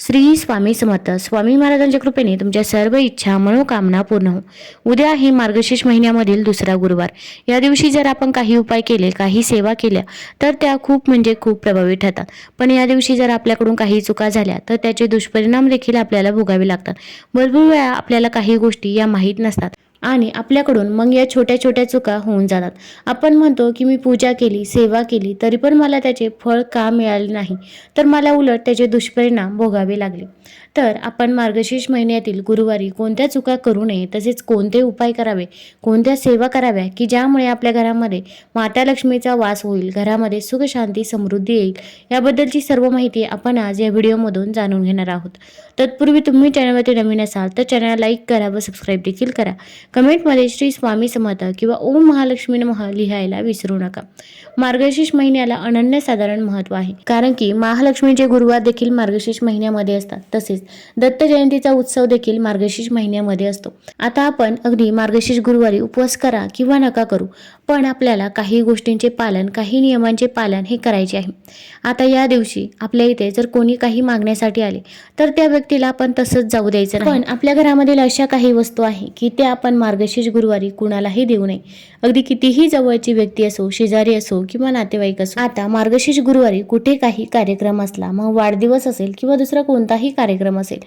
श्री स्वामी समर्थ. स्वामी महाराजांच्या कृपेने तुमच्या सर्व इच्छा मनोकामना पूर्ण हो. उद्या आहे मार्गशीर्ष महिन्यामधील दुसरा गुरुवार. या दिवशी जर आपण काही उपाय केले काही सेवा केल्या तर त्या खूप म्हणजे खूप प्रभावी ठरतात. पण या दिवशी जर आपल्याकडून काही चुका झाल्या तर त्याचे दुष्परिणाम देखील आपल्याला भोगावे लागतात. भरपूर वेळा आपल्याला काही गोष्टी या माहीत नसतात. आणि आपल्याकडून मग या छोट्या छोट्या चुका होऊन जातात. आपण म्हणतो की मी पूजा केली सेवा केली तरी पण मला त्याचे फळ का मिळाले नाही? तर मला उलट त्याचे दुष्परिणाम भोगावे लागले. तर आपण मार्गशीर्ष महिन्यातील गुरुवारी कोणत्या चुका करू नये तसेच कोणते उपाय करावे कोणत्या सेवा कराव्या की ज्यामुळे आपल्या घरामध्ये माता लक्ष्मीचा वास होईल घरामध्ये सुख शांती समृद्धी येईल याबद्दलची सर्व माहिती आपण आज या व्हिडिओमधून जाणून घेणार आहोत. तत्पूर्वी तुम्ही चॅनलवरती नवीन असाल तर चॅनल लाईक करा व सबस्क्राईब देखील करा. कमेंटमध्ये श्री स्वामी समर्थ किंवा ओम महालक्ष्मी महा लिहायला विसरू नका. मार्गशीर्ष महिन्याला अनन्यसाधारण महत्त्व आहे कारण की महालक्ष्मीचे गुरुवार देखील मार्गशीर्ष महिन्यामध्ये असतात तसेच दत्त जयंतीचा उत्सव देखील मार्गशीर्ष महिन्यामध्ये असतो. आता आपण अगदी मार्गशीर्ष गुरुवारी उपवास करा किंवा नका करू पण आपल्याला काही गोष्टींचे पालन काही नियमांचे पालन हे करायचे आहे. आता या दिवशी आपल्या इथे जर कोणी काही मागण्यासाठी आले तर त्या व्यक्तीला आपण तसंच जाऊ द्यायचं नाही. पण आपल्या घरामधील अशा काही वस्तू आहे की त्या आपण मार्गशीर्ष गुरुवारी कुणालाही देऊ नये. अगदी कितीही जवळची व्यक्ती असो शेजारी असो किंवा नातेवाईक असो आता मार्गशीर्ष गुरुवारी कुठे काही कार्यक्रम असला मग वाढदिवस असेल किंवा दुसरा कोणताही कार्यक्रम असेल.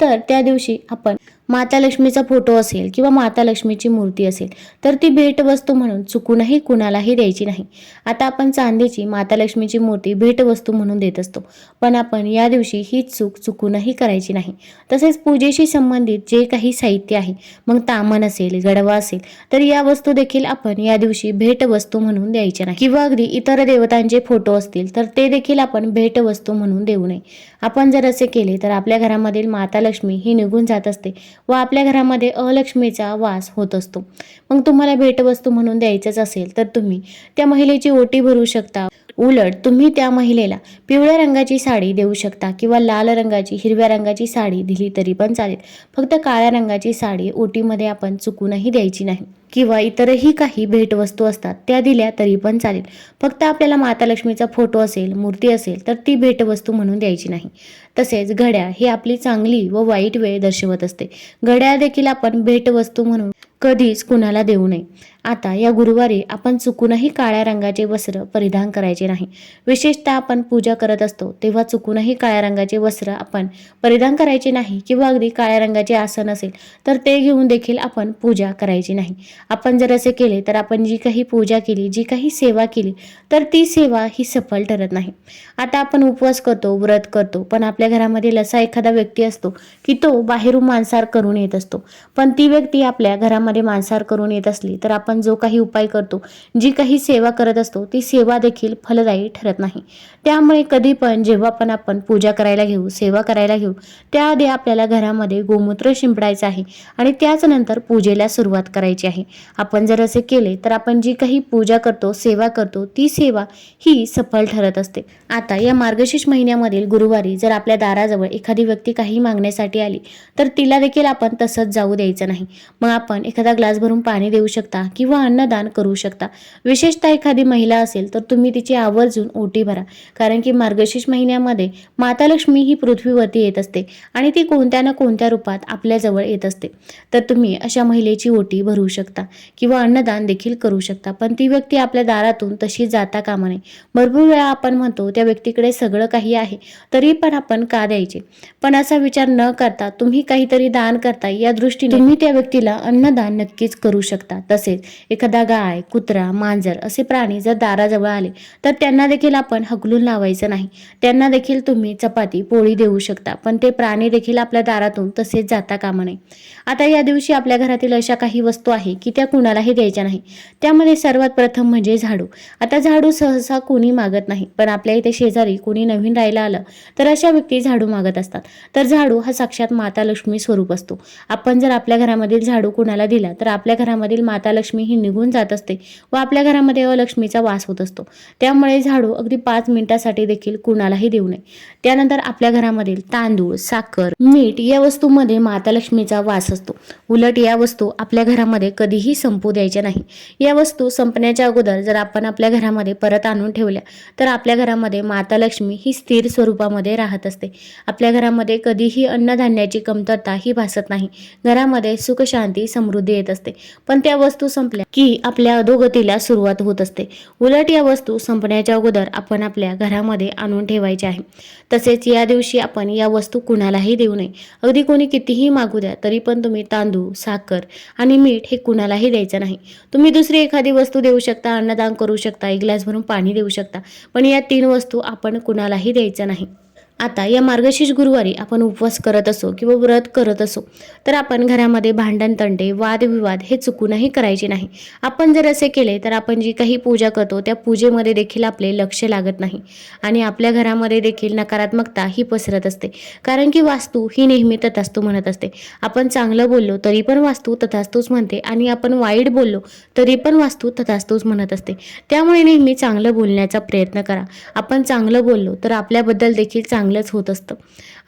तर त्या दिवशी आपण माता लक्ष्मीचा फोटो असेल किंवा माता लक्ष्मीची मूर्ती असेल तर ती भेटवस्तू म्हणून चुकूनही कुणालाही द्यायची नाही. आता आपण चांदीची माता लक्ष्मीची मूर्ती भेटवस्तू म्हणून देत असतो. पण आपण या दिवशी ही चूक चुकूनही करायची नाही. तसेच पूजेशी संबंधित जे काही साहित्य आहे मग तामन असेल गडवा असेल तर या वस्तू देखील आपण या दिवशी भेटवस्तू म्हणून द्यायच्या नाही. किंवा अगदी इतर देवतांचे फोटो असतील तर ते देखील आपण भेटवस्तू म्हणून देऊ नये. आपण जर असे केले तर आपल्या घरामधील माता लक्ष्मी ही निघून जात असते. व आपल्या घरामध्ये अलक्ष्मीचा वास होत असतो. मग तुम्हाला भेटवस्तू म्हणून द्यायचंच असेल तर तुम्ही त्या महिलेची ओटी भरू शकता. उलट तुम्ही त्या महिलेला पिवळ्या रंगाची साडी देऊ शकता किंवा लाल रंगाची हिरव्या रंगाची साडी दिली तरी पण चालेल. फक्त काळ्या रंगाची साडी ओटीमध्ये आपण चुकूनही द्यायची नाही. किंवा इतरही काही भेटवस्तू असतात त्या दिल्या तरी पण चालेल. फक्त आपल्याला माता लक्ष्मीचा फोटो असेल मूर्ती असेल तर ती भेटवस्तू म्हणून द्यायची नाही. तसेच घड्याळ ही आपली चांगली व वाईट वेळ दर्शवत असते. घड्याळ देखील आपण भेटवस्तू म्हणून कधीच कुणाला देऊ नये. आता या गुरुवारी आपण चुकूनही काळ्या रंगाचे वस्त्र परिधान करायचे नाही. विशेषतः आपण पूजा करत असतो तेव्हा चुकूनही काळ्या रंगाचे वस्त्र आपण परिधान करायचे नाही किंवा अगदी काळ्या रंगाचे आसन असेल तर ते घेऊन देखील आपण पूजा करायची नाही. आपण जर असे केले तर आपण जी काही पूजा केली जी काही सेवा केली तर ती सेवा ही सफल ठरत नाही. आता आपण उपवास करतो व्रत करतो पण आपल्या घरामधील असा एखादा व्यक्ती असतो की तो बाहेरून मांसार करून येत असतो. पण ती व्यक्ती आपल्या घरामध्ये मांसार करून येत असली तर आपण आपण जो काही उपाय करतो जी काही सेवा करत असतो ती सेवा देखील फलदायी ठरत नाही. त्यामुळे कधी पण जेव्हा पण आपण पूजा करायला घेऊ सेवा करायला घेऊ त्याआधी आपल्याला घरामध्ये गोमूत्र शिंपडायचं आहे आणि त्याच नंतर पूजेला सुरुवात करायची आहे. आपण जर असे केले तर आपण जी काही पूजा करतो सेवा करतो ती सेवा ही सफल ठरत असते. आता या मार्गशीर्ष महिन्यामधील गुरुवारी जर आपल्या दाराजवळ एखादी व्यक्ती काही मागण्यासाठी आली तर तिला देखील आपण तसंच जाऊ द्यायचं नाही. मग आपण एखादा ग्लास भरून पाणी देऊ शकता किंवा अन्नदान करू शकता. विशेषतः एखादी महिला असेल तर तुम्ही तिची आवर्जून ओटी भरा. कारण की मार्गशीर्ष महिन्यामध्ये माता लक्ष्मी ही पृथ्वीवरती येत असते आणि ती कोणत्या ना कोणत्या रूपात आपल्याजवळ येत असते. तर तुम्ही अशा महिलेची ओटी भरू शकता किंवा अन्नदान देखील करू शकता. पण ती व्यक्ती आपल्या दारातून तशी जाता कामा नये. भरपूर वेळा आपण म्हणतो त्या व्यक्तीकडे सगळं काही आहे तरी पण आपण का द्यायचे? पण असा विचार न करता तुम्ही काहीतरी दान करता या दृष्टीने तुम्ही त्या व्यक्तीला अन्नदान नक्कीच करू शकता. तसेच एखादा गाय कुत्रा मांजर असे प्राणी जर दाराजवळ आले तर त्यांना देखील आपण हकलून लावायचं नाही. त्यांना देखील तुम्ही चपाती पोळी देऊ शकता पण ते प्राणी देखील आपल्या दारातून तसेच जाता कामा नये. आता या दिवशी आपल्या घरातील अशा काही वस्तू आहे की त्या कुणालाही द्यायच्या नाही. त्यामध्ये सर्वात प्रथम म्हणजे झाडू. आता झाडू सहसा कोणी मागत नाही पण आपल्या इथे शेजारी कोणी नवीन राहायला आलं तर अशा व्यक्ती झाडू मागत असतात. तर झाडू हा साक्षात माता लक्ष्मी स्वरूप असतो. आपण जर आपल्या घरामधील झाडू कुणाला दिला तर आपल्या घरामधील माता लक्ष्मी लक्ष्मी ही निघून जात असते व आपल्या घरामध्ये अलक्ष्मीचा वास होत असतो. त्यामुळे झाडू अगदी पाच मिनिटासाठी देखील कुणालाही देऊ नये. त्यानंतर आपल्या घरामधील तांदूळ साखर मीठ या वस्तूमध्ये माता लक्ष्मीचा वास असतो. उलट या वस्तू आपल्या घरामध्ये कधीही संपू द्यायच्या नाही. या वस्तू संपण्याच्या अगोदर जर आपण आपल्या घरामध्ये परत आणून ठेवल्या तर आपल्या घरामध्ये माता लक्ष्मी ही स्थिर स्वरूपामध्ये राहत असते. आपल्या घरामध्ये कधीही अन्नधान्याची कमतरता ही भासत नाही. घरामध्ये सुख शांती समृद्धी येत असते. पण त्या वस्तू संपल्या की आपल्या अधोगतीला सुरुवात होत असते. उलट या वस्तू संपण्याच्या अगोदर आपण आपल्या घरामध्ये आणून ठेवायच्या आहे तसेच या दिवशी आपण या वस्तू कुणालाही देऊ नये. अगदी कोणी कितीही मागू द्या तरी पण तुम्ही तांदूळ साखर आणि मीठ हे कुणालाही द्यायचं नाही. तुम्ही दुसरी एखादी वस्तू देऊ शकता अन्नदान करू शकता एक ग्लास भरून पाणी देऊ शकता पण या तीन वस्तू आपण कुणालाही द्यायचं नाही. आता या मार्गशीर्ष गुरुवारी आपण उपवास करत असो किंवा व्रत करत असो तर आपण घरामध्ये भांडण तंटे वादविवाद हे चुकूनही करायचे नाही. आपण जर असे केले तर आपण जी काही पूजा करतो त्या पूजेमध्ये देखील आपले लक्ष लागत नाही आणि आपल्या घरामध्ये देखील नकारात्मकता ही पसरत असते. कारण की वास्तू ही नेहमी तथास्तू म्हणत असते. आपण चांगलं बोललो तरी पण वास्तू तथास्तूच म्हणते आणि आपण वाईट बोललो तरी पण वास्तू तथास्तूच म्हणत असते. त्यामुळे नेहमी चांगलं बोलण्याचा प्रयत्न करा. आपण चांगलं बोललो तर आपल्याबद्दल देखील चांगलं चांगलंच होत असतं.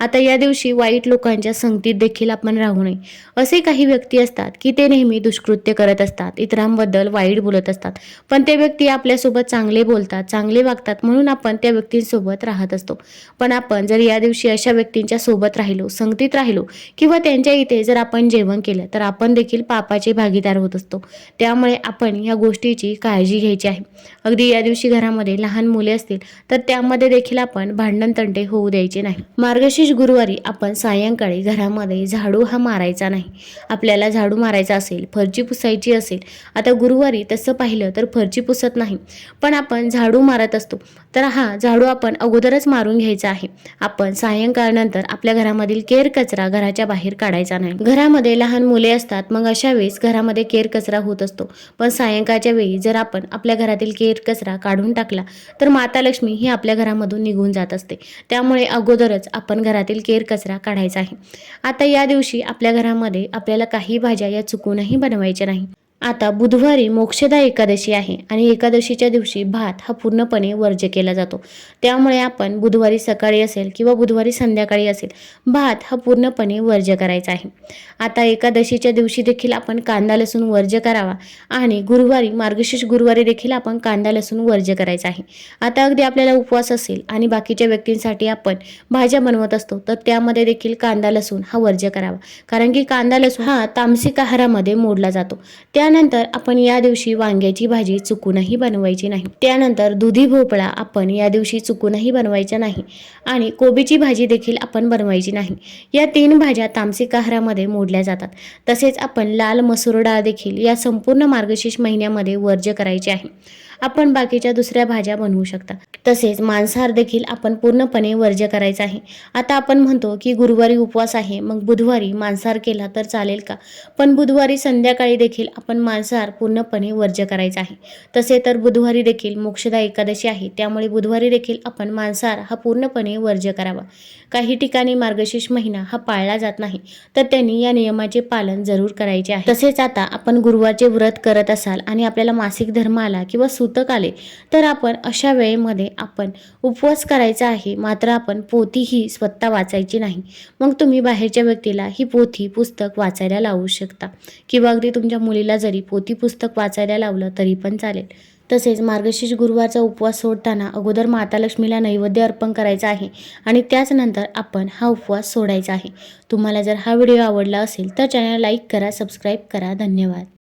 आता या दिवशी वाईट लोकांच्या संगतीत देखील आपण राहू नये. असे काही व्यक्ती असतात की ते नेहमी दुष्कृत्य करत असतात इतरांबद्दल वाईट बोलत असतात. पण ते व्यक्ती आपल्यासोबत चांगले बोलतात चांगले वागतात म्हणून आपण त्या व्यक्तींसोबत राहत असतो. पण आपण जर या दिवशी अशा व्यक्तींच्या सोबत राहिलो संगतीत राहिलो किंवा त्यांच्या इथे जर आपण जेवण केलं तर आपण देखील पापाचे भागीदार होत असतो. त्यामुळे आपण या गोष्टीची काळजी घ्यायची आहे. अगदी या दिवशी घरामध्ये लहान मुले असतील तर त्यामध्ये देखील आपण भांडण तंटे होऊ द्यायचे नाही. मार्गशीर्ष गुरुवारी आपण सायंकाळी घरामध्ये झाडू हा मारायचा नाही. आपल्याला झाडू मारायचा असेल फरची पुसायची असेल आता गुरुवारी तसं पाहिलं तर फरची पुसत नाही. पण आपण झाडू मारत असतो. तर हा झाडू आपण अगोदरच मारून घ्यायचा आहे. आपण सायंकाळनंतर आपल्या घरामधील केर कचरा घराच्या बाहेर काढायचा नाही. घरामध्ये लहान मुले असतात मग अशा वेळेस घरामध्ये केर कचरा होत असतो. पण सायंकाळच्या वेळी जर आपण आपल्या घरातील केर कचरा काढून टाकला तर माता लक्ष्मी ही आपल्या घरामधून निघून जात असते. त्यामुळे अगोदरच आपण घरातील केर कचरा काढायचा आहे. आता या दिवशी आपल्या घरामध्ये आपल्याला काही भाज्या या चुकूनही बनवायच्या नाही. आता बुधवारी मोक्षदा एकादशी आहे आणि एकादशीच्या दिवशी भात हा पूर्णपणे वर्ज्य केला जातो. त्यामुळे आपण बुधवारी सकाळी असेल किंवा बुधवारी संध्याकाळी असेल भात हा पूर्णपणे वर्ज्य करायचा आहे. आता एकादशीच्या दिवशी देखील आपण कांदा लसूण वर्ज्य करावा आणि गुरुवारी मार्गशीर्ष गुरुवारी देखील आपण कांदा लसूण वर्ज्य करायचा आहे. आता अगदी आपल्याला उपवास असेल आणि बाकीच्या व्यक्तींसाठी आपण भाज्या बनवत असतो तर त्यामध्ये देखील कांदा लसूण हा वर्ज्य करावा. कारण की कांदा लसूण हा तामसिक आहारामध्ये मोडला जातो. त्यानंतर आपण या दिवशी वांग्याची भाजी चुकूनही बनवायची नाही. त्यानंतर दुधी भोपळा आपण या दिवशी चुकूनही बनवायचा नाही आणि कोबीची भाजी देखील आपण बनवायची नाही. या तीन भाज्या तामसिक आहारामध्ये मोडल्या जातात. तसेच आपण लाल मसूर डाळ देखील या संपूर्ण मार्गशीर्ष महिन्यामध्ये वर्ज्य करायचे आहे. आपण बाकीच्या दुसऱ्या भाज्या बनवू शकता. तसेच मांसाहार देखील आपण पूर्णपणे वर्ज्य करायचा आहे. आता आपण म्हणतो की गुरुवारी उपवास आहे मग बुधवारी मांसाहार केला तर चालेल का? पण बुधवारी संध्याकाळी देखील आपण मांसाहार पूर्णपणे वर्ज्य करायचा आहे. तसे तर बुधवारी देखील मोक्षदा एकादशी आहे त्यामुळे बुधवारी देखील आपण मांसाहार हा पूर्णपणे वर्ज्य करावा. काही ठिकाणी मार्गशीर्ष महिना हा पाळला जात नाही तर त्यांनी या नियमाचे पालन जरूर करायचे आहे. तसेच आता आपण गुरुवारचे व्रत करत असाल आणि आपल्याला मासिक धर्म आला किंवा सूत पुस्तक आले. तर आपण अशा वेळेमध्ये आपण उपवास करायचा आहे मात्र आपण पोथी ही स्वतः वाचायची नाही. मग तुम्ही बाहेरच्या व्यक्तीला ही पोथी पुस्तक वाचायला लावू शकता. किंवा अगदी तुमच्या मुलीला जरी पोथी पुस्तक वाचायला लावलं तरी पण चालेल. तसेच मार्गशीर्ष गुरुवारचा उपवास सोडताना अगोदर माता लक्ष्मीला नैवेद्य अर्पण करायचा आहे आणि त्याचनंतर आपण हा उपवास सोडायचा आहे. तुम्हाला जर हा व्हिडिओ आवडला असेल तर चॅनल लाईक करा सबस्क्राईब करा. धन्यवाद.